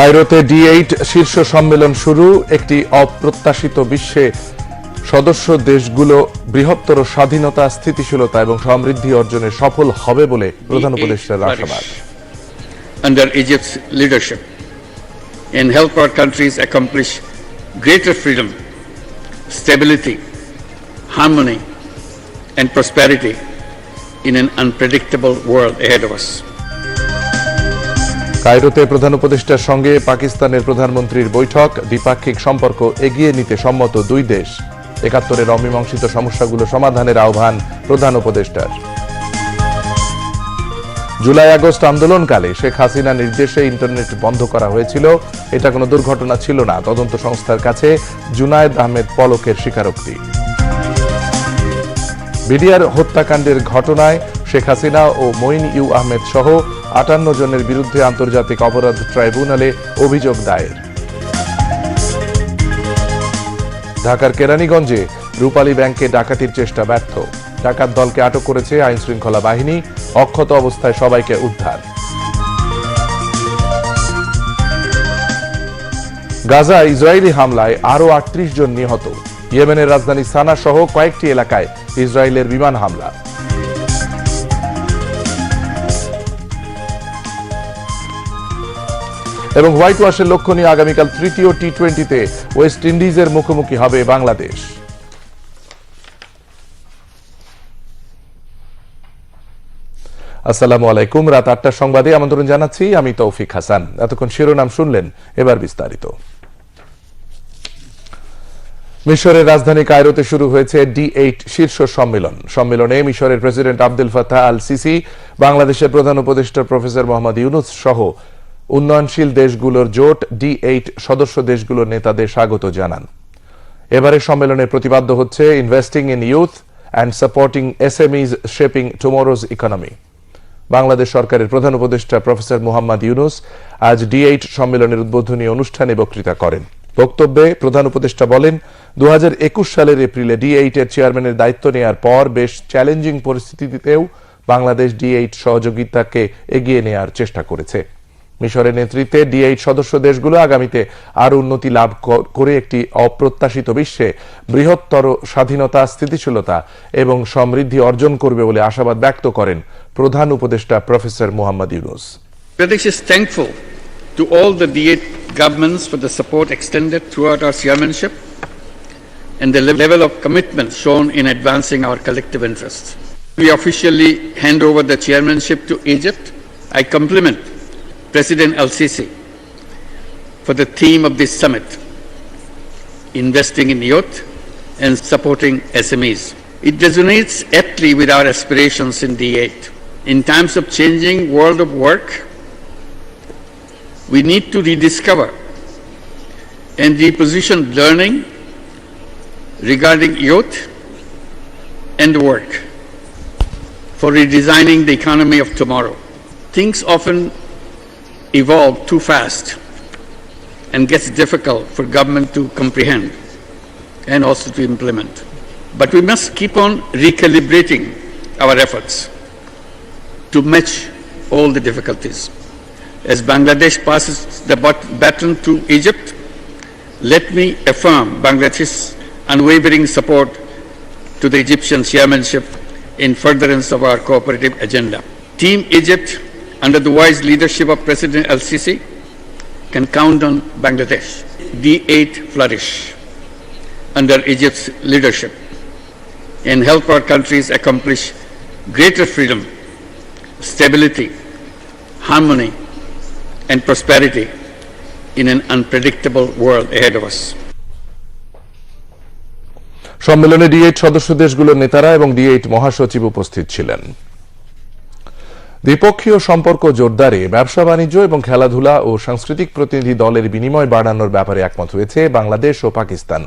কায়রোতে D eight শীর্ষ সম্মেলন শুরু একটি অপ্রত্যাশিত বিশ্বে সদস্য দেশগুলো বৃহত্তর স্বাধীনতা স্থিতিশীলতা এবং সমৃদ্ধি অর্জনে সফল হবে বলে প্রধান উপদেষ্টার আশাবাদ under Egypt's leadership and help our countries accomplish greater freedom, stability, harmony, and prosperity in an unpredictable world ahead of us. কায়রোতে প্রধান উপদেষ্টার সঙ্গে পাকিস্তানের প্রধানমন্ত্রীর বৈঠক, দ্বিপাক্ষিক সম্পর্ক এগিয়ে নিতে সম্মত দুই দেশ। একাত্তরের অমীমাংসিত সমস্যাগুলো সমাধানের আহ্বান প্রধান উপদেষ্টার। জুলাই আগস্ট আন্দোলনকালে শেখ হাসিনা নির্দেশে ইন্টারনেট বন্ধ করা হয়েছিল। এটা কোনো দুর্ঘটনা ছিল না। তদন্ত সংস্থার কাছে জুনায়েদ আহমেদ পলকের স্বীকারোক্তি। বিডিআর হত্যাকাণ্ডের ঘটনায় শেখ হাসিনা ও মঈন ইউ আহমেদ সহ আটান্ন জনের বিরুদ্ধে আন্তর্জাতিক অপরাধ ট্রাইব্যুনালে অভিযোগ দায়ের। ঢাকার কেরানীগঞ্জে রূপালী ব্যাংকে ডাকাতির চেষ্টা ব্যর্থ। ডাকাত দলকে আটক করেছে আইন শৃঙ্খলা বাহিনী, অক্ষত অবস্থায় সবাইকে উদ্ধার। গাজা ইসরায়েলি হামলায় আরও আটত্রিশ জন নিহত। ইয়েমেনের রাজধানী সানা সহ কয়েকটি এলাকায় ইসরায়েলের বিমান হামলা। এবং হোয়াইট ওয়াশের লক্ষ্য নিয়ে আগামীকাল তৃতীয় টি টোয়েন্টিতে ওয়েস্ট ইন্ডিজের মুখোমুখি হবে বাংলাদেশ। আসসালামু আলাইকুম। রাত আটটার সংবাদে আমন্ত্রণ জানাচ্ছি আমি তৌফিক হাসান। এতক্ষণ শিরোনাম শুনলেন, এবার বিস্তারিত। মিশরের রাজধানী কায়রোতে শুরু হয়েছে ডি এইট শীর্ষ সম্মেলন। সম্মেলনে মিশরের president Abdul Fattah al Sisi বাংলাদেশের প্রধান উপদেষ্টা প্রফেসর মোহাম্মদ ইউনুস সহ উন্নয়নশীল দেশগুলোর জোট ডি এইট সদস্য দেশগুলোর নেতাদের স্বাগত জানান। এবারের সম্মেলনে প্রতিপাদ্য হচ্ছে investing in youth and supporting SMEs shaping tomorrow's economy Bangladesh সরকারের প্রধান উপদেষ্টা প্রফেসর মোহাম্মদ ইউনুস আজ ডি এইট সম্মেলনের উদ্বোধনী অনুষ্ঠানে বক্তৃতা করেন। বক্তব্যে প্রধান উপদেষ্টা বলেন দু হাজার একুশ সালের এপ্রিলে ডি এইট এর চেয়ারম্যানের দায়িত্ব নেওয়ার পর বেশ চ্যালেঞ্জিং পরিস্থিতিতেও বাংলাদেশ ডি এইট সহযোগিতাকে এগিয়ে নেওয়ার চেষ্টা করেছে। মিশরের নেতৃত্বে ডি এইট সদস্য দেশগুলো আগামীতে আরও উন্নতি লাভ করে একটি অপ্রত্যাশিত বিশ্বে বৃহত্তর স্বাধীনতা স্থিতিশীলতা এবং সমৃদ্ধি অর্জন করবে বলে আশাবাদ ব্যক্ত করেন প্রধান উপদেষ্টা professor Mohammad Yunus to all the D8 governments for the support extended throughout our chairmanship and the level of commitment shown in advancing our collective interests. We officially hand over the chairmanship to Egypt. I compliment President Al Sisi for the theme of this summit investing in youth and supporting SMEs. It resonates aptly with our aspirations in D8. In times of changing world of work, we need to rediscover and reposition learning regarding youth and work for redesigning the economy of tomorrow. Things often evolve too fast and gets difficult for government to comprehend and also to implement. But we must keep on recalibrating our efforts to match all the difficulties. As Bangladesh passes the baton to Egypt, let me affirm Bangladesh's unwavering support to the Egyptian chairmanship in furtherance of our cooperative agenda. Team Egypt, under the wise leadership of President Al Sisi, can count on Bangladesh. D8 flourish under Egypt's leadership and help our countries accomplish greater freedom, stability, harmony, and prosperity in an unpredictable world ahead of us. সম্মেলনে D eight সদস্য দেশগুলোর নেতারা এবং D eight মহাসচিব উপস্থিত ছিলেন দ্বিপক্ষীয় সম্পর্ক জোরদারে, ব্যবসা বাণিজ্য এবং খেলাধুলা ও সাংস্কৃতিক প্রতিনিধি দলের বিনিময় বাড়ানোর ব্যাপারে একমত হয়েছে বাংলাদেশ ও পাকিস্তান।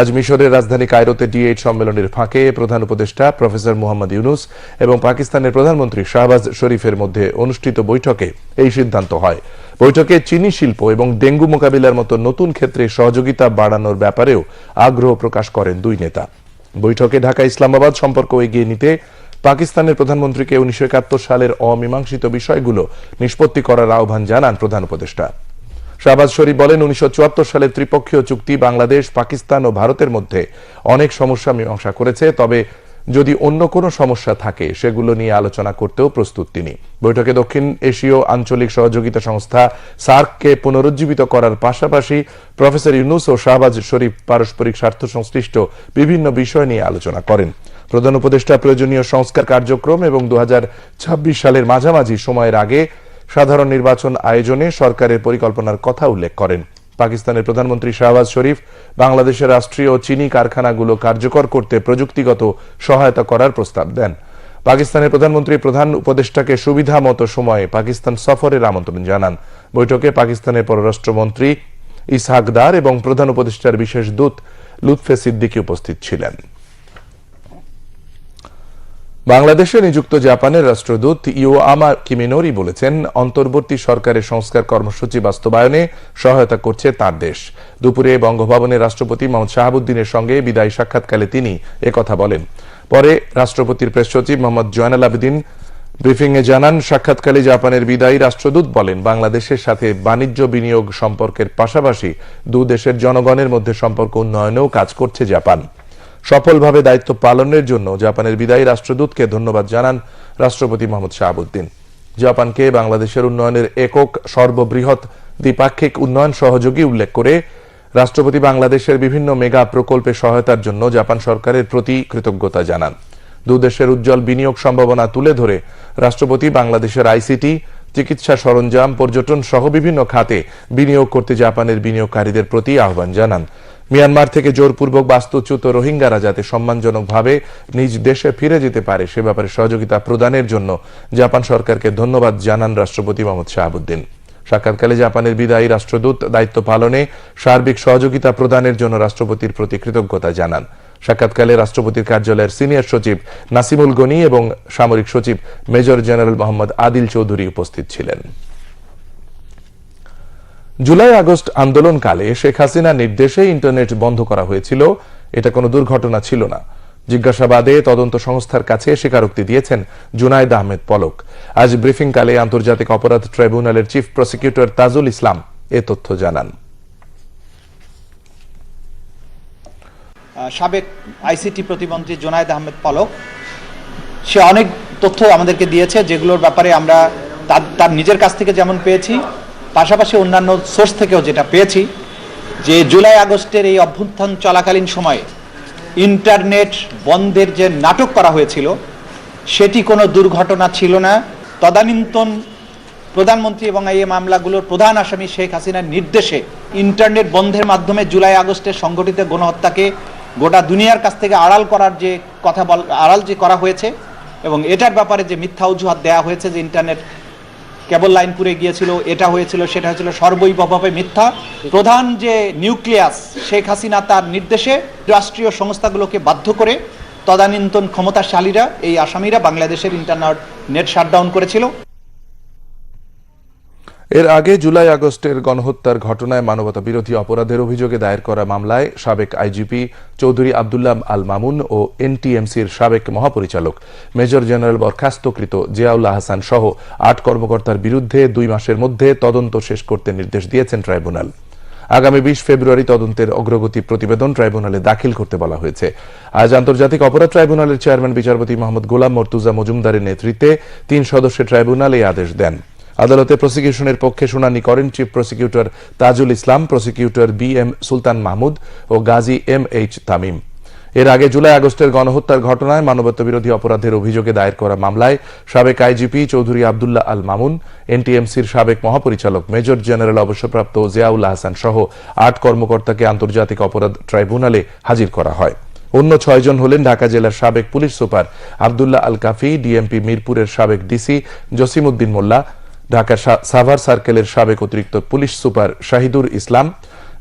আজ মিশরের রাজধানী কায়রোতে ডি এইট সম্মেলনের ফাঁকে প্রধান উপদেষ্টা প্রফেসর মোহাম্মদ ইউনুস এবং পাকিস্তানের প্রধানমন্ত্রী শাহবাজ শরীফের মধ্যে অনুষ্ঠিত বৈঠকে এই সিদ্ধান্ত হয়। বৈঠকে চিনি শিল্প এবং ডেঙ্গু মোকাবিলার মতো নতুন ক্ষেত্রে সহযোগিতা বাড়ানোর ব্যাপারেও আগ্রহ প্রকাশ করেন দুই নেতা। বৈঠকে ঢাকা ইসলামাবাদ সম্পর্ক এগিয়ে নিতে পাকিস্তানের প্রধানমন্ত্রীকে উনিশশো একাত্তর সালের অমীমাংসিত বিষয়গুলো নিষ্পত্তি করার আহ্বান জানান প্রধান উপদেষ্টা। শাহবাজ শরীফ বলেন, উনিশশো সালের ত্রিপক্ষীয় চুক্তি বাংলাদেশ, পাকিস্তান ও ভারতের মধ্যে অনেক সমস্যা মীমাংসা করেছে, তবে যদি অন্য কোনো সমস্যা থাকে, সেগুলো নিয়ে আলোচনা করতেও প্রস্তুত তিনি। বৈঠকে দক্ষিণ এশীয় আঞ্চলিক সহযোগিতা সংস্থা সার্ককে পুনরুজ্জীবিত করার পাশাপাশি প্রফেসর ইউনুস ও শাহবাজ শরীফ পারস্পরিক স্বার্থ সংশ্লিষ্ট বিভিন্ন বিষয় নিয়ে আলোচনা করেন। প্রধান উপদেষ্টা প্রয়োজনীয় সংস্কার কার্যক্রম এবং দু হাজার ছাব্বিশ সালের মাঝামাঝি সময়ের আগে সাধারণ নির্বাচন আয়োজনে সরকারের পরিকল্পনার কথা উল্লেখ করেন। পাকিস্তানের প্রধানমন্ত্রী শাহবাজ শরীফ বাংলাদেশের রাষ্ট্রীয় চিনি কারখানাগুলো কার্যকর করতে প্রযুক্তিগত সহায়তা করার প্রস্তাব দেন। পাকিস্তানের প্রধানমন্ত্রী প্রধান উপদেষ্টাকে সুবিধা মতো সময়ে পাকিস্তান সফরের আমন্ত্রণ জানান। বৈঠকে পাকিস্তানের পররাষ্ট্রমন্ত্রী ইসহাকদার এবং প্রধান উপদেষ্টার বিশেষ দূত লুৎফে সিদ্দিকী উপস্থিত ছিলেন। বাংলাদেশে নিযুক্ত জাপানের রাষ্ট্রদূত ইওয়ামা কিমিনোরি বলেছেন, অন্তর্বর্তী সরকারের সংস্কার কর্মসূচি বাস্তবায়নে সহায়তা করছে তার দেশ। দুপুরে বঙ্গভবনে রাষ্ট্রপতি মোহাম্মদ শাহাবুদ্দিনের সঙ্গে বিদায়ী সাক্ষাৎকালে তিনি একথা বলেন। পরে রাষ্ট্রপতির প্রেস সচিব মোহাম্মদ জয়নাল আবেদিন ব্রিফিংয়ে জানান, সাক্ষাৎকালে জাপানের বিদায়ী রাষ্ট্রদূত বলেন, বাংলাদেশের সাথে বাণিজ্য বিনিয়োগ সম্পর্কের পাশাপাশি দু দেশের জনগণের মধ্যে সম্পর্ক উন্নয়নেও কাজ করছে জাপান। সফলভাবে দায়িত্ব পালনের জন্য জাপানের বিদায়ী রাষ্ট্রদূতকে ধন্যবাদ জানান রাষ্ট্রপতি মোহাম্মদ শাহাবুদ্দিন। জাপানকে বাংলাদেশের উন্নয়নের একক সর্ববৃহৎ দ্বিপাক্ষিক উন্নয়ন সহযোগী উল্লেখ করে রাষ্ট্রপতি বাংলাদেশের বিভিন্ন মেগা প্রকল্পে সহায়তার জন্য জাপান সরকারের প্রতি কৃতজ্ঞতা জানান। দুদেশের উজ্জ্বল বিনিয়োগ সম্ভাবনা তুলে ধরে রাষ্ট্রপতি বাংলাদেশের আইসিটি, চিকিৎসা সরঞ্জাম, পর্যটন সহ বিভিন্ন খাতে বিনিয়োগ করতে জাপানের বিনিয়োগকারীদের প্রতি আহ্বান জানান। মিয়ানমার থেকে জোরপূর্বক বাস্তুচ্যুত রোহিঙ্গারা যাতে সম্মানজনকভাবে নিজ দেশে ফিরে যেতে পারে, সে ব্যাপারে সহযোগিতা প্রদানের জন্য জাপান সরকারকে ধন্যবাদ জানান রাষ্ট্রপতি মোহাম্মদ শাহাবুদ্দিন। সাক্ষাৎকালে জাপানের বিদায়ী রাষ্ট্রদূত দায়িত্ব পালনে সার্বিক সহযোগিতা প্রদানের জন্য রাষ্ট্রপতির প্রতি কৃতজ্ঞতা জানান। সাক্ষাৎকালে রাষ্ট্রপতির কার্যালয়ের সিনিয়র সচিব নাসিমুল গনি এবং সামরিক সচিব মেজর জেনারেল মোহাম্মদ আদিল চৌধুরী উপস্থিত ছিলেন। জুলাই আগস্ট আন্দোলনকালে শেখ হাসিনার নির্দেশে ইন্টারনেট বন্ধ করা হয়েছিল। এটা কোনো দুর্ঘটনা ছিল না। জিজ্ঞাসাবাদে তদন্ত সংস্থার কাছে স্বীকারোক্তি দিয়েছেন জুনায়দ আহমেদ পলক। আজ ব্রিফিংকালে আন্তর্জাতিক অপরাধ ট্রাইব্যুনালের চিফ প্রসিকিউটর তাজুল ইসলাম এ তথ্য জানান। সাবেক আইসিটি প্রতিমন্ত্রী জোনায়েদ আহমেদ পলক, সে অনেক তথ্য আমাদেরকে দিয়েছে, যেগুলোর ব্যাপারে আমরা তার নিজের কাছ থেকে যেমন পেয়েছি পাশাপাশি অন্যান্য সোর্স থেকেও যেটা পেয়েছি, যে জুলাই আগস্টের এই অভ্যুত্থান চলাকালীন সময়ে ইন্টারনেট বন্ধের যে নাটক করা হয়েছিল, সেটি কোনো দুর্ঘটনা ছিল না। তদানীন্তন প্রধানমন্ত্রী এবং এই মামলাগুলোর প্রধান আসামি শেখ হাসিনার নির্দেশে ইন্টারনেট বন্ধের মাধ্যমে জুলাই আগস্টের সংগঠিত গণহত্যাকে গোটা দুনিয়ার কাছ থেকে আড়াল করার যে কথা বল আড়াল যে করা হয়েছে এবং এটার ব্যাপারে যে মিথ্যা অজুহাত দেওয়া হয়েছে যে ইন্টারনেট কেবল লাইন পুড়ে গিয়েছিল, এটা হয়েছিল, সেটা হয়েছিল সর্বৈবভাবে মিথ্যা। প্রধান যে নিউক্লিয়াস, শেখ হাসিনা তার নির্দেশে রাষ্ট্রীয় সংস্থাগুলোকে বাধ্য করে তদানীন্তন ক্ষমতাশালীরা, এই আসামিরা বাংলাদেশের ইন্টারনেট নেট শাটডাউন করেছিল। এর আগে জুলাই আগস্টের গণহত্যার ঘটনায় মানবতা বিরোধী অপরাধের অভিযোগে দায়ের করা মামলায় সাবেক আইজিপি চৌধুরী আবদুল্লাহ আল মামুন ও এনটিএমসির সাবেক মহাপরিচালক মেজর জেনারেল বরখাস্তকৃত জিয়াউল্লাহ হাসান সহ আট কর্মকর্তার বিরুদ্ধে দুই মাসের মধ্যে তদন্ত শেষ করতে নির্দেশ দিয়েছেন ট্রাইব্যুনাল। আগামী বিশ ফেব্রুয়ারি তদন্তের অগ্রগতি প্রতিবেদন ট্রাইব্যুনালে দাখিল করতে বলা হয়েছে। আজ আন্তর্জাতিক অপরাধ ট্রাইব্যুনালের চেয়ারম্যান বিচারপতি মোহাম্মদ গোলাম মর্তুজা মজুমদারের নেতৃত্বে তিন সদস্যের ট্রাইব্যুনাল এই আদেশ দেন। আদালতে প্রসিকিউশনের পক্ষে শুনানি করেন chief prosecutor Tajul Islam, prosecutor B M Sultan Mahmud ও গাজী এম এইচ তামিম। এর আগে জুলাই আগস্টের গণহত্যার ঘটনায় মানবতা বিরোধী অপরাধের অভিযোগে দায়ের করা মামলায় সাবেক আইজিপি চৌধুরী আবদুল্লাহ আল মামুন, এনটিএমসির সাবেক মহাপরিচালক মেজর জেনারেল অবসরপ্রাপ্ত জিয়াউল্লাহ হাসান সহ আট কর্মকর্তাকে আন্তর্জাতিক অপরাধ ট্রাইব্যুনালে হাজির করা হয়। অন্য ছয়জন হলেন ঢাকা জেলার সাবেক police super Abdullah al Kafi, DMP মিরপুরের সাবেক ডিসি জসিমউদ্দিন মোল্লা ঢাকা সাভার সার্কেলের সাবেক অতিরিক্ত পুলিশ সুপার শাহিদুর ইসলাম,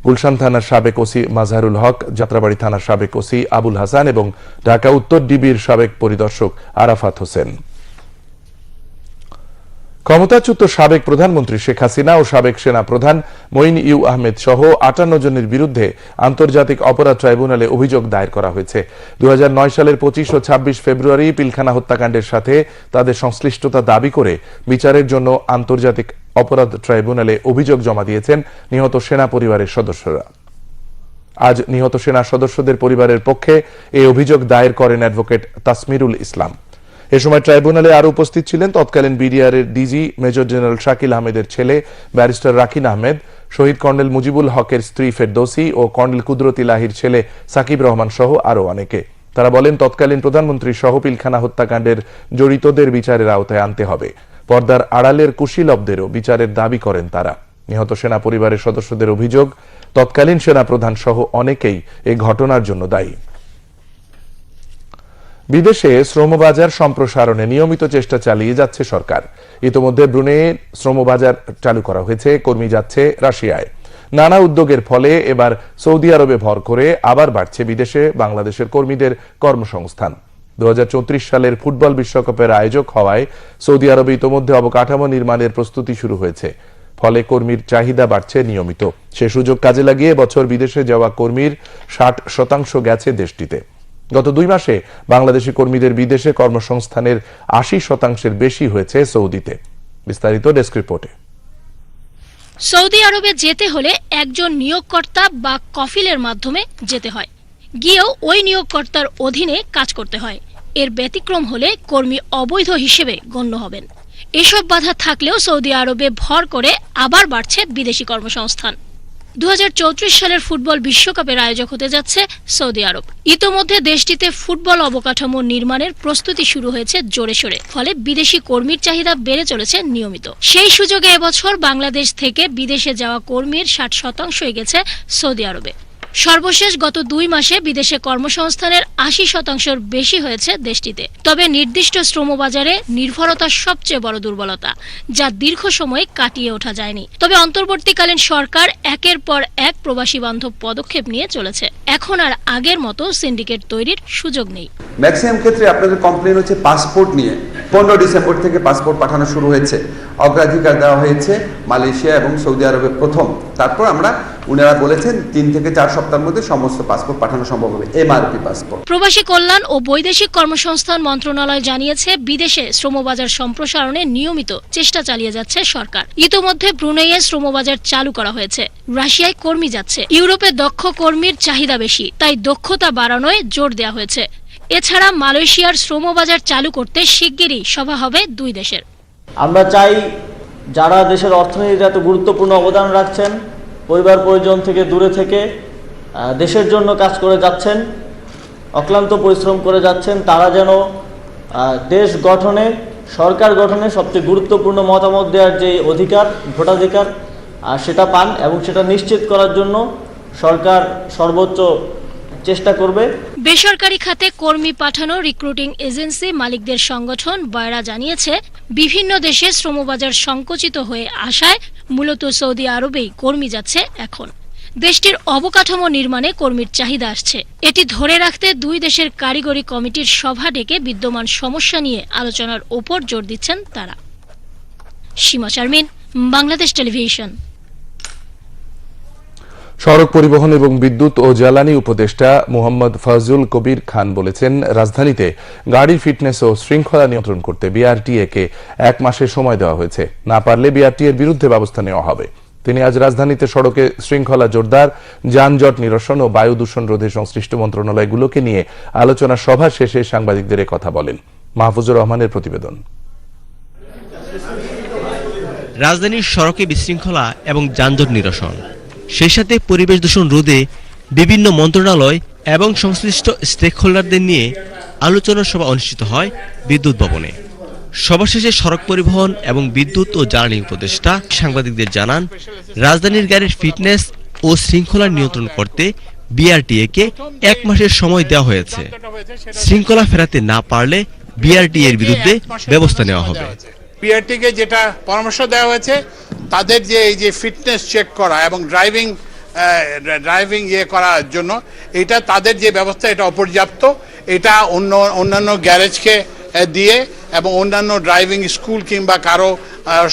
গুলশান থানার সাবেক ওসি মাজহারুল হক, যাত্রাবাড়ি থানার সাবেক ওসি আবুল হাসান এবং ঢাকা উত্তর ডিবির সাবেক পরিদর্শক আরাফাত হোসেন। ক্ষমতাচ্যুত সাবেক প্রধানমন্ত্রী শেখ হাসিনা ও সাবেক সেনা প্রধান মঈন ইউ আহমেদ সহ আটান্ন জনের বিরুদ্ধে আন্তর্জাতিক অপরাধ ট্রাইব্যুনালে অভিযোগ দায়ের করা হয়েছে। দু হাজার নয় সালের পঁচিশ ও ছাব্বিশ ফেব্রুয়ারি পিলখানা হত্যাকাণ্ডের সাথে তাদের সংশ্লিষ্টতা দাবি করে বিচারের জন্য আন্তর্জাতিক অপরাধ ট্রাইব্যুনালে অভিযোগ জমা দিয়েছেন নিহত সেনা পরিবারের সদস্যরা। আজ নিহত সেনা সদস্যদের পরিবারের পক্ষে এই অভিযোগ দায়ের করেন অ্যাডভোকেট তাসমিরুল ইসলাম। এ সময় ট্রাইব্যুনালে আরও উপস্থিত ছিলেন তৎকালীন বিডিআর এর ডিজি মেজর জেনারেল শাকিল আহমেদের ছেলে ব্যারিস্টার রাকিন আহমেদ, শহীদ কর্নেল মুজিবুল হকের স্ত্রী ফেরদৌসি ও কর্নেল কুদরতি লাহির ছেলে সাকিব রহমান সহ আরও অনেকে। তারা বলেন, তৎকালীন প্রধানমন্ত্রী সহ পিলখানা হত্যাকাণ্ডের জড়িতদের বিচারের আওতায় আনতে হবে। পর্দার আড়ালের কুশীলবদেরও বিচারের দাবি করেন তারা। নিহত সেনা পরিবারের সদস্যদের অভিযোগ, তৎকালীন সেনা প্রধান সহ অনেকেই এই ঘটনার জন্য দায়ী। বিদেশে শ্রমবাজার সম্প্রসারণে নিয়মিত চেষ্টা চালিয়ে যাচ্ছে সরকার। ইতোমধ্যে ব্রুনে শ্রমবাজার চালু করা হয়েছে, কর্মী যাচ্ছে রাশিয়ায়। নানা উদ্যোগের ফলে এবার সৌদি আরবে ভর করে আবার বাড়ছে বিদেশে বাংলাদেশের কর্মীদের কর্মসংস্থান। দু হাজার চৌত্রিশ সালের ফুটবল বিশ্বকাপের আয়োজক হওয়ায় সৌদি আরবে ইতোমধ্যে অবকাঠামো নির্মাণের প্রস্তুতি শুরু হয়েছে। ফলে কর্মীর চাহিদা বাড়ছে নিয়মিত। সে সুযোগ কাজে লাগিয়ে বছর বিদেশে যাওয়া কর্মীর ষাট শতাংশ গেছে দেশটিতে। গত দুই মাসে বাংলাদেশি কর্মীদের বিদেশে কর্মসংস্থানের আশি শতাংশের বেশি হয়েছে সৌদিতে। বিস্তারিত ডেস্ক রিপোর্টে। সৌদি আরবে যেতে হলে একজন নিয়োগকর্তা বা কফিলের মাধ্যমে যেতে হয়। গিয়েও ওই নিয়োগকর্তার অধীনে কাজ করতে হয়। এর ব্যতিক্রম হলে কর্মী অবৈধ হিসেবে গণ্য হবেন। এসব বাধা থাকলেও সৌদি আরবে ভর করে আবার বাড়ছে বিদেশি কর্মসংস্থান। দু হাজার চৌত্রিশ সালের ফুটবল বিশ্বকাপের আয়োজক হতে যাচ্ছে সৌদি আরব। ইতোমধ্যে দেশটিতে ফুটবল অবকাঠামো নির্মাণের প্রস্তুতি শুরু হয়েছে জোরে সোরে, ফলে বিদেশি কর্মীর চাহিদা বেড়ে চলেছে নিয়মিত। সেই সুযোগে এবছর বাংলাদেশ থেকে বিদেশে যাওয়া কর্মীর ষাট শতাংশই গেছে সৌদি আরবে। সর্বশেষ গত দুই মাসে বিদেশে কর্মসংস্থানের আশি শতাংশের বেশি হয়েছে দেশটিতে। তবে নির্দিষ্ট শ্রমবাজারে নির্ভরতা সবচেয়ে বড় দুর্বলতা, যা দীর্ঘ সময় কাটিয়ে ওঠা যায়নি। তবে অন্তর্বর্তীকালীন সরকার একের পর এক প্রবাসী বান্ধব পদক্ষেপ নিয়ে চলেছে। এখন আর আগের মতো সিন্ডিকেট তৈরির সুযোগ নেই। ম্যাক্সিমাম ক্ষেত্রে আপনাদের কমপ্লেন হচ্ছে পাসপোর্ট নিয়ে। পনেরো ডিসেম্বর থেকে পাসপোর্ট পাঠানো শুরু হয়েছে। অগ্রাধিকার দেওয়া হয়েছে মালয়েশিয়া এবং সৌদি আরবে প্রথম। তারপর আমরা, উনারা বলেছেন তিন থেকে চার সপ্তাহের মধ্যে সমস্ত পাসপোর্ট পাঠানো সম্ভব হবে, এমআরপি পাসপোর্ট। প্রবাসী কল্যাণ ও বৈদেশিক কর্মসংস্থান মন্ত্রণালয় জানিয়েছে, বিদেশে শ্রমবাজার সম্প্রসারণে নিয়মিত চেষ্টা চালিয়ে যাচ্ছে সরকার। ইতোমধ্যে ব্রুনেইয়ে শ্রমবাজার চালু করা হয়েছে। রাশিয়ায় কর্মী যাচ্ছে। ইউরোপে দক্ষ কর্মীর চাহিদা বেশি, তাই দক্ষতা বাড়ানোয় জোর দেওয়া হয়েছে। এছাড়া মালয়েশিয়ার শ্রমবাজার চালু করতে শিগগিরই সভা হবে দুই দেশের। আমরা চাই যারা দেশের অর্থনীতিতে এত গুরুত্বপূর্ণ অবদান রাখছেন, পরিবার পরিজন থেকে দূরে থেকে দেশের জন্য কাজ করে যাচ্ছেন, অক্লান্ত পরিশ্রম করে যাচ্ছেন, তারা যেন দেশ গঠনে, সরকার গঠনে সবচেয়ে গুরুত্বপূর্ণ মতামত দেওয়ার যে অধিকার, ভোটাধিকার সেটা পান এবং সেটা নিশ্চিত করার জন্য সরকার সর্বোচ্চ চেষ্টা করবে। বেসরকারি খাতে কর্মী পাঠানো রিক্রুটিং এজেন্সি মালিকদের সংগঠন বয়রা জানিয়েছে, বিভিন্ন দেশে শ্রমবাজার সংকুচিত হয়ে আসায় মূলত সৌদি আরবেই কর্মী যাচ্ছে এখন। দেশটির অবকাঠামো নির্মাণে কর্মীর চাহিদা আসছে। এটি ধরে রাখতে দুই দেশের কারিগরি কমিটির সভা ডেকে বিদ্যমান সমস্যা নিয়ে আলোচনার ওপর জোর দিচ্ছেন তারা। সীমা শারমিন, বাংলাদেশ টেলিভিশন। সড়ক পরিবহন এবং বিদ্যুৎ ও জ্বালানি উপদেষ্টা মোহাম্মদ ফজল কবির খান বলেছেন, রাজধানীতে গাড়ির ফিটনেস ও শৃঙ্খলা নিয়ন্ত্রণ করতে বিআরটিএ কে এক মাসের সময় দেওয়া হয়েছে। না পারলে বিআরটি এর বিরুদ্ধে ব্যবস্থা নেওয়া হবে। তিনি আজ রাজধানীতে সড়কে শৃঙ্খলা জোরদার, যানজট নিরসন ও বায়ু দূষণ রোধে সংশ্লিষ্ট মন্ত্রণালয়গুলোকে নিয়ে আলোচনা সভা শেষে সাংবাদিকদের কথা বলেন মাহফুজুর রহমানের প্রতিবেদন। রাজধানীর সড়কে বিশৃঙ্খলা এবং যানজট নিরসন। সেই সাথে পরিবেশ দূষণ রোধে বিভিন্ন মন্ত্রণালয় এবং সংশ্লিষ্ট স্টেক হোল্ডারদের নিয়ে আলোচনা সভা অনুষ্ঠিত হয় বিদ্যুৎ ভবনে। সভা শেষে সড়ক পরিবহন এবং বিদ্যুৎ ও জ্বালানি উপদেষ্টা সাংবাদিকদের জানান, রাজধানীর গাড়ির ফিটনেস ও শৃঙ্খলা নিয়ন্ত্রণ করতে বিআরটিএ কে এক মাসের সময় দেওয়া হয়েছে। শৃঙ্খলা ফেরাতে না পারলে বিআরটি এর বিরুদ্ধে ব্যবস্থা নেওয়া হবে। পিআরটিকে যেটা পরামর্শ দেওয়া হয়েছে, তাদের যে এই যে ফিটনেস চেক করা এবং ড্রাইভিং ড্রাইভিং ইয়ে করার জন্য, এটা তাদের যে ব্যবস্থা, এটা অপর্যাপ্ত। এটা অন্য, অন্যান্য গ্যারেজকে দিয়ে এবং অন্যান্য ড্রাইভিং স্কুল কিংবা কারও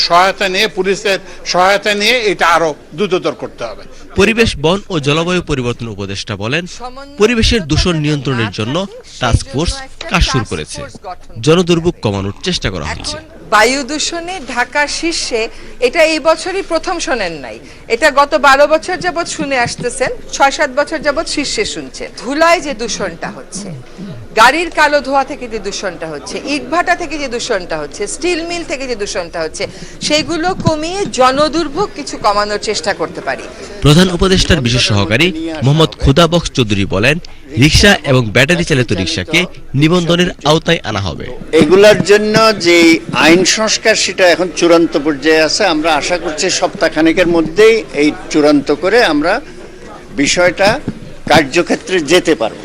সহায়তা নিয়ে, পুলিশের সহায়তা নিয়ে এটা আরও দ্রুততর করতে হবে। পরিবেশ বন ও জলবায়ু পরিবর্তন উপদেষ্টা বলেন পরিবেশের দূষণ নিয়ন্ত্রণের জন্য টাস্ক ফোর্স কাজ শুরু করেছে। জনদুর্ভোগ কমানোর চেষ্টা করা হচ্ছে। বায়ু দূষণে ঢাকার শীর্ষে এটা এই বছরই প্রথম শোনেন নাই। এটা গত বারো বছর যাবৎ শুনে আসতেছেন ছয় সাত বছর যাবৎ শীর্ষে শুনছেন। ধুলায় যে দূষণটা হচ্ছে গাড়ির কালো ধোয়া থেকে যে দূষণটা হচ্ছে ইটভাটা থেকে যে দূষণটা হচ্ছে স্টিল মিল থেকে যে দূষণটা হচ্ছে সেগুলো কমিয়ে জনদুর্ভোগ কিছু কমানোর চেষ্টা করতে পারি। প্রধান উপদেষ্টার বিশেষ সহকারী মোহাম্মদ খুদাবক্স চৌধুরী বলেন রিক্সা এবং ব্যাটারি চালিত রিক্সাকে নিবন্ধনের আওতায় আনা হবে। এগুলার জন্য যে আইন সংস্কার সেটা এখন চূড়ান্ত পর্যায়ে আছে। আমরা আশা করছি সপ্তাহখানেকের মধ্যেই এই চূড়ান্ত করে আমরা বিষয়টা কার্যক্ষেত্রে যেতে পারব।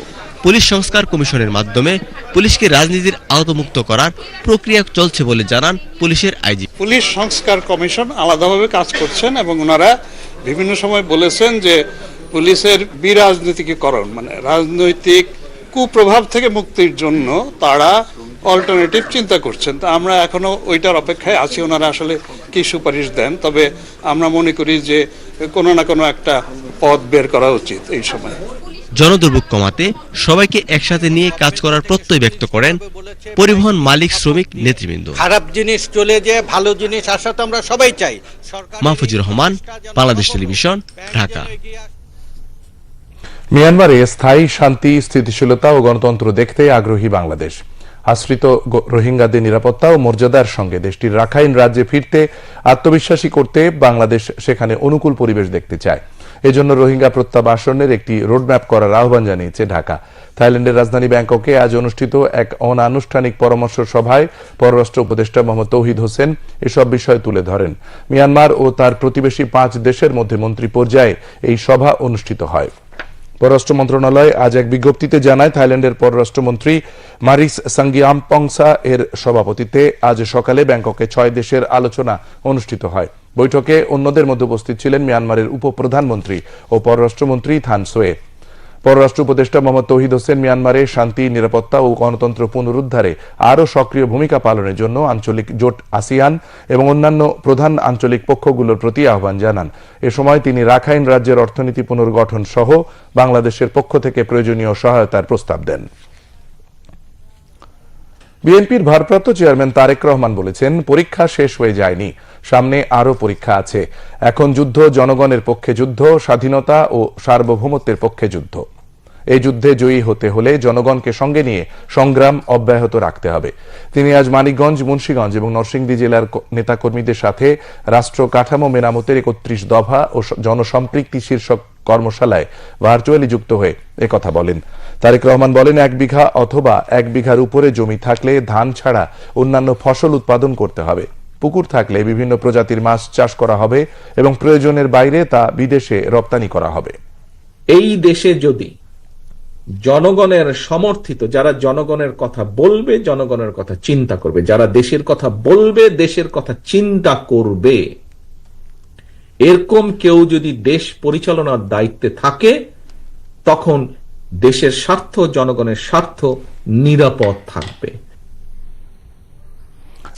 পুলিশ সংস্কার কমিশনের মাধ্যমে পুলিশকে রাজনীতির আওতামুক্ত করার প্রক্রিয়া চলছে বলে জানান পুলিশের আইজি। পুলিশ সংস্কার কমিশন আলাদাভাবে কাজ করছেন এবং ওনারা বিভিন্ন সময় বলেছেন যে পুলিশের বিরাজনীতিকীকরণ মানে রাজনৈতিক কুপ্রভাব থেকে মুক্তির জন্য তারা অল্টারনেটিভ চিন্তা করছেন। তা আমরা এখনও ওইটার অপেক্ষায় আছি, ওনারা আসলে কি সুপারিশ দেন, তবে আমরা মনে করি যে কোনো না কোনো একটা পথ বের করা উচিত এই সময়। জনদুর্ভোগ কমাতে সবাইকে একসাথে নিয়ে কাজ করার প্রত্যয় ব্যক্ত করেন পরিবহন মালিক শ্রমিক নেতৃবৃন্দ। খারাপ জিনিস চলে যে ভালো জিনিস আসা তো আমরা সবাই চাই। মাহফুজুর রহমান বাংলাদেশ টেলিভিশন ঢাকা। মিয়ানমারে স্থায়ী শান্তি স্থিতিশীলতা ও গণতন্ত্র দেখতে আগ্রহী বাংলাদেশ। আশ্রিত রোহিঙ্গাদের নিরাপত্তা ও মর্যাদার সঙ্গে দেশটির রাখাইন রাজ্যে ফিরতে আত্মবিশ্বাসী করতে বাংলাদেশ সেখানে অনুকূল পরিবেশ দেখতে চায়। এজন্য রোহিঙ্গা প্রত্যাবাসনের একটি রোডম্যাপ করার আহ্বান জানিয়েছে ঢাকা। থাইল্যান্ডের রাজধানী ব্যাংককে আজ অনুষ্ঠিত এক অনানুষ্ঠানিক পরামর্শ সভায় পররাষ্ট্র উপদেষ্টা মোহাম্মদ তৌহিদ হোসেন এসব বিষয় তুলে ধরেন। মিয়ানমার ও তার প্রতিবেশী পাঁচ দেশের মধ্যে মন্ত্রী পর্যায়ে এই সভা অনুষ্ঠিত হয়। পররাষ্ট্র মন্ত্রণালয় আজ এক বিজ্ঞপ্তিতে জানায়, থাইল্যান্ডের পররাষ্ট্রমন্ত্রী মারিস সাঙ্গিয়ামপংসা এর সভাপতিত্বে আজ সকালে ব্যাংককে ছয় দেশের আলোচনা অনুষ্ঠিত হয়। বৈঠকে অন্যদের মধ্যে উপস্থিত ছিলেন মিয়ানমারের উপপ্রধানমন্ত্রী ও পররাষ্ট্রমন্ত্রী থান সোয়ে। পররাষ্ট্র উপদেষ্টা মোহাম্মদ তৌহিদ হোসেন মিয়ানমারে শান্তি, নিরাপত্তা ও গণতন্ত্র পুনরুদ্ধারে আরও সক্রিয় ভূমিকা পালনের জন্য আঞ্চলিক জোট আসিয়ান এবং অন্যান্য প্রধান আঞ্চলিক পক্ষগুলোর প্রতি আহ্বান জানান। এ সময় তিনি রাখাইন রাজ্যের অর্থনীতি পুনর্গঠন সহ বাংলাদেশের পক্ষ থেকে প্রয়োজনীয় সহায়তার প্রস্তাব দেন। বিএনপির ভারপ্রাপ্ত চেয়ারম্যান তারেক রহমান বলেছেন, পরীক্ষা শেষ হয়ে যায়নি, সামনে আরও পরীক্ষা আছে। এখন যুদ্ধ, জনগণের পক্ষে যুদ্ধ, স্বাধীনতা ও সার্বভৌমত্বের পক্ষে যুদ্ধ। এই যুদ্ধে জয়ী হতে হলে জনগণকে সঙ্গে নিয়ে সংগ্রাম অব্যাহত রাখতে হবে। তিনি আজ মানিকগঞ্জ, মুন্সীগঞ্জ এবং নরসিংদী জেলার নেতাকর্মীদের সাথে রাষ্ট্র কাঠামো মেরামতের একত্রিশ দফা ও জনসম্পৃক্তি শীর্ষক কর্মশালায় ভার্চুয়ালি যুক্ত হয়ে একথা বলেন। তারেক রহমান বলেন, এক বিঘা অথবা এক বিঘার উপরে জমি থাকলে ধান ছাড়া অন্যান্য ফসল উৎপাদন করতে হবে। পুকুর থাকলে বিভিন্ন প্রজাতির মাছ চাষ করা হবে এবং প্রয়োজনের বাইরে তা বিদেশে রপ্তানি করা হবে। এই দেশে যদি জনগণের সমর্থিত, যারা জনগণের কথা বলবে, জনগণের কথা চিন্তা করবে। যারা দেশের কথা বলবে, দেশের কথা চিন্তা করবে। এরকম কেউ যদি দেশ পরিচালনার দায়িত্বে থাকে, তখন দেশের স্বার্থ, জনগণের স্বার্থ নিরাপদ থাকবে।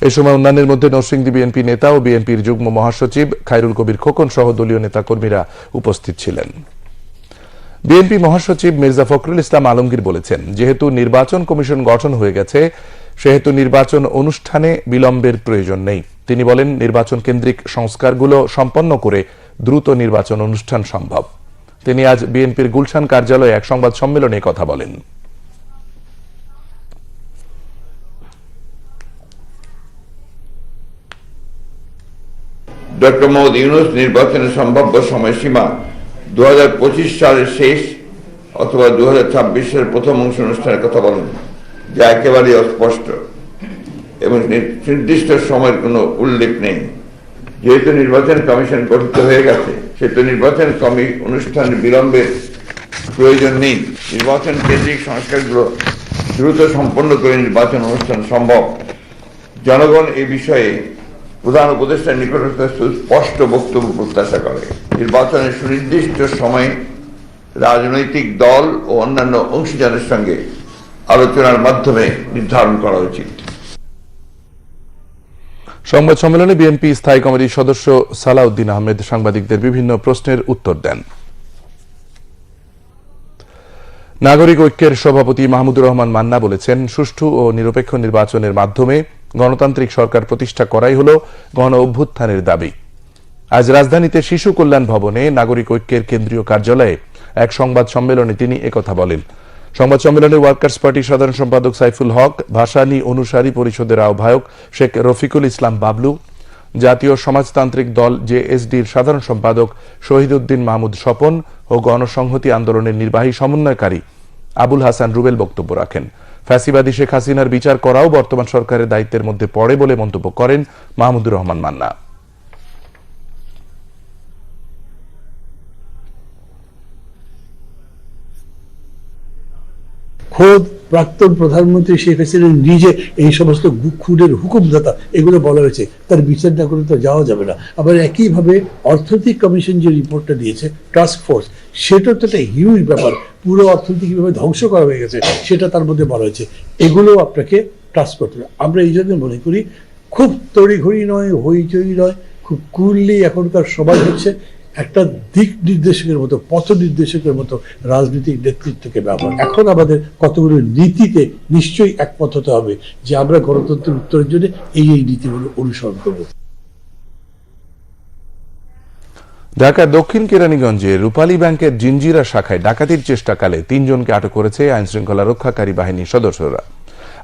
এ সময় অন্যান্যের মধ্যে নরসিংদী বিএনপি নেতা ও বিএনপির যুগ্ম মহাসচিব খায়রুল কবির খোকন সহ দলীয় নেতাকর্মীরা উপস্থিত ছিলেন। বিএনপি মহাসচিব মির্জা ফখরুল ইসলাম আলমগীর বলেছেন, যেহেতু নির্বাচন কমিশন গঠন হয়ে গেছে, সেহেতু নির্বাচন অনুষ্ঠানে বিলম্বের প্রয়োজন নেই। তিনি বলেন, নির্বাচন কেন্দ্রিক সংস্কারগুলো সম্পন্ন করে দ্রুত নির্বাচন অনুষ্ঠান সম্ভব। তিনি আজ বিএনপির গুলশান কার্যালয়ে এক সংবাদ সম্মেলনে কথা বলেন। ডক্টর মোহাম্মদ ইউনুস, নির্বাচনের সম্ভাব্য সময়সীমা দু হাজার পঁচিশ সালের শেষ অথবা দু সালের প্রথম অংশ অনুষ্ঠানের কথা বলেন, যা একেবারেই অস্পষ্ট এবং নির্দিষ্ট সময়ের কোনো উল্লেখ নেই। যেহেতু নির্বাচন কমিশন গঠিত হয়ে গেছে, সেহেতু নির্বাচন কমি অনুষ্ঠানের বিলম্বের প্রয়োজন নেই। নির্বাচন কেন্দ্রিক সংস্কারগুলো দ্রুত সম্পন্ন করে নির্বাচন অনুষ্ঠান সম্ভব। জনগণ এ বিষয়ে প্রধান উপদেষ্টার নিকট হতে সুস্পষ্ট বক্তব্য প্রত্যাশা করে। নির্বাচনের সুনির্দিষ্ট সময়ে রাজনৈতিক দল ও অন্যান্য অংশীদারের সঙ্গে আলোচনার মাধ্যমে নির্ধারণ করা উচিত। সংবাদ সম্মেলনে বিএনপি স্থায়ী কমিটির সদস্য সালাউদ্দিন আহমেদ সাংবাদিকদের বিভিন্ন প্রশ্নের উত্তর দেন। নাগরিক ঐক্যের সভাপতি মাহমুদুর রহমান মান্না বলেছেন, সুষ্ঠু ও নিরপেক্ষ নির্বাচনের মাধ্যমে গণতান্ত্রিক সরকার প্রতিষ্ঠা করাই হল গণ অভ্যুত্থানের দাবি। আজ রাজধানীতে শিশু কল্যাণ ভবনে নাগরিক ঐক্যের কেন্দ্রীয় কার্যালয়ে এক সংবাদ সম্মেলনে তিনি একথা বলেন। সংবাদ সম্মেলনে ওয়ার্কার্স পার্টির সাধারণ সম্পাদক সাইফুল হক, ভাসানী অনুসারী পরিষদের আহ্বায়ক শেখ রফিকুল ইসলাম বাবলু, জাতীয় সমাজতান্ত্রিক দল জেএসডির সাধারণ সম্পাদক শহীদ উদ্দিন মাহমুদ স্বপন ও গণসংহতি আন্দোলনের নির্বাহী সমন্বয়কারী আবুল হাসান রুবেল বক্তব্য রাখেন। ফ্যাসিবাদী শেখ হাসিনার বিচার করাও বর্তমান সরকারের দায়িত্বের মধ্যে পড়ে বলে মন্তব্য করেন মাহমুদুর রহমান মান্না। খোদ প্রাক্তন প্রধানমন্ত্রী শেখ হাসিনা নিজে এই সমস্ত খুনের হুকুমদাতা এগুলো বলা হয়েছে। তার বিচার না করে তো যাওয়া যাবে না। আবার একইভাবে অর্থনৈতিক কমিশন যে রিপোর্টটা দিয়েছে টাস্ক ফোর্স সেটা তো একটা হিউজ ব্যাপার। পুরো অর্থনীতি কীভাবে ধ্বংস করা হয়ে গেছে, সেটা তার মধ্যে বলা হয়েছে। এগুলো আপনাকে টাস্ক করতে হবে। আমরা এই জন্য মনে করি, খুব তড়িঘড়ি নয়, হইচই নয়, খুব কুললি এখনকার সবাই হচ্ছে একটা দিক নির্দেশকের মতো, পথ নির্দেশকের মতো রাজনৈতিক নেতৃত্বকে ব্যবহার। এখন আমাদের কতগুলো নীতিতে নিশ্চয়ই একমত হতে হবে যে আমরা গণতন্ত্রের উত্তরের জন্য এই এই নীতিগুলো অনুসরণ করব। ঢাকার দক্ষিণ কেরানীগঞ্জে রূপালী ব্যাংকের জিঞ্জিরা শাখায় ডাকাতির চেষ্টাকালে তিনজনকে আটক করেছে আইন শৃঙ্খলা রক্ষাকারী বাহিনীর সদস্যরা।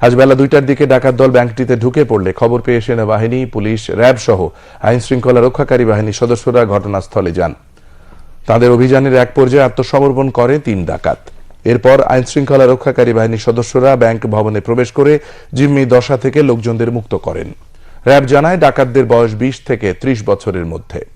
আজ বেলা দুইটার দিকে ডাকাত দল ব্যাংকটিতে ঢুকে পড়লে খবর পেয়ে সেনাবাহিনী, পুলিশ, র্যাব সহ আইন শৃঙ্খলা রক্ষাকারী বাহিনীর সদস্যরা ঘটনাস্থলে যান। তাদের অভিযানের এক পর্যায়ে আত্মসমর্পণ করে তিন ডাকাত। এরপর আইন শৃঙ্খলা রক্ষাকারী বাহিনীর সদস্যরা ব্যাংক ভবনে প্রবেশ করে জিম্মি দশা থেকে লোকজনদের মুক্ত করেন। র্যাব জানায়, ডাকাতদের বয়স বিশ থেকে ত্রিশ বছরের মধ্যে।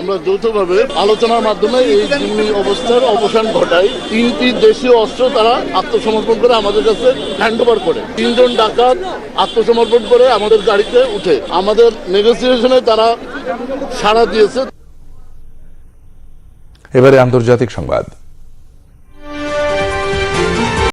আমরা যৌথভাবে আলোচনার মাধ্যমে এই জিম্মি অবস্থার অবসান ঘটাই। তিনটি দেশীয় অস্ত্র তারা আত্মসমর্পণ করে আমাদের কাছে হ্যান্ড ওভার করে। তিনজন ডাকাত আত্মসমর্পণ করে আমাদের গাড়িতে উঠে। আমাদের নেগোসিয়েশনে তারা সাড়া দিয়েছে। এবারে আন্তর্জাতিক সংবাদ।